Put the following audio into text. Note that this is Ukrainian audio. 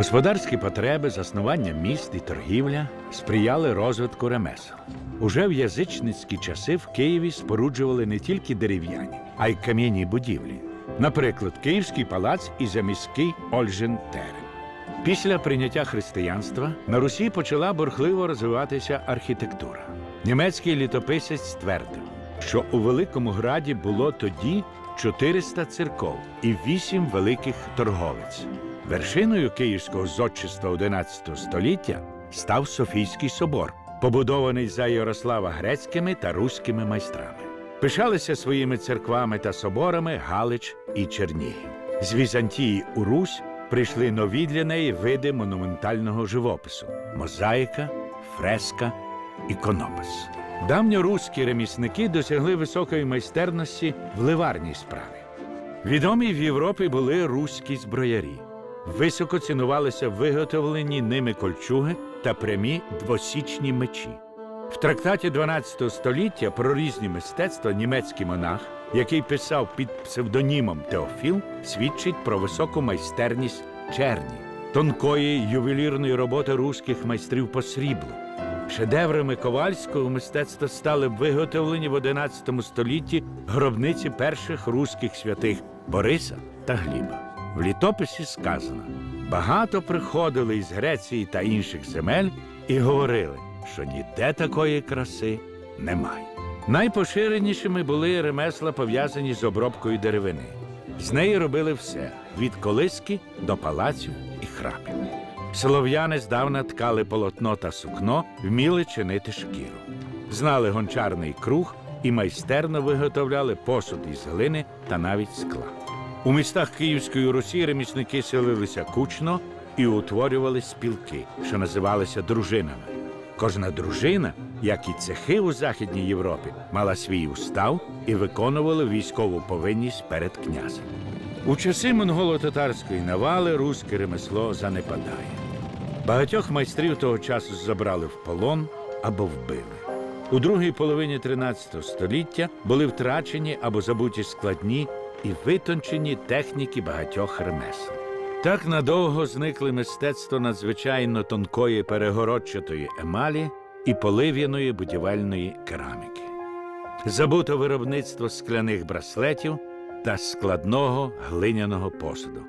Господарські потреби, заснування міст і торгівля сприяли розвитку ремесел. Уже в язичницькі часи в Києві споруджували не тільки дерев'яні, а й кам'яні будівлі. Наприклад, Київський палац і заміський Ольжин терен. Після прийняття християнства на Русі почала бурхливо розвиватися архітектура. Німецький літописець ствердив, що у Великому Граді було тоді 400 церков і 8 великих торговиць. Вершиною київського зодчества XI століття став Софійський собор, побудований за Ярослава грецькими та руськими майстрами. Пишалися своїми церквами та соборами Галич і Чернігів. З Візантії у Русь прийшли нові для неї види монументального живопису: мозаїка, фреска, іконопис. Давньоруські ремісники досягли високої майстерності в ливарній справі. Відомі в Європі були руські зброярі. Високо цінувалися виготовлені ними кольчуги та прямі двосічні мечі. В трактаті 12 століття про різні мистецтва німецький монах, який писав під псевдонімом Теофіл, свідчить про високу майстерність черні, тонкої ювелірної роботи руських майстрів по сріблу. Шедеврами ковальського мистецтва стали виготовлені в 11 столітті гробниці перших руських святих Бориса та Гліба. В літописі сказано: багато приходили із Греції та інших земель і говорили, що ніде такої краси немає. Найпоширенішими були ремесла, пов'язані з обробкою деревини. З неї робили все від колиски до палаців і храпів. Слов'яни здавна ткали полотно та сукно, вміли чинити шкіру. Знали гончарний круг і майстерно виготовляли посуд із глини та навіть скла. У містах Київської Русі ремісники селилися кучно і утворювали спілки, що називалися дружинами. Кожна дружина, як і цехи у Західній Європі, мала свій устав і виконувала військову повинність перед князем. У часи монголо-татарської навали руське ремесло занепадає. Багатьох майстрів того часу забрали в полон або вбили. У другій половині 13 століття були втрачені або забуті складні і витончені техніки багатьох ремесел. Так надовго зникли мистецтво надзвичайно тонкої перегородчатої емалі і полив'яної будівельної кераміки. Забуто виробництво скляних браслетів та складного глиняного посуду.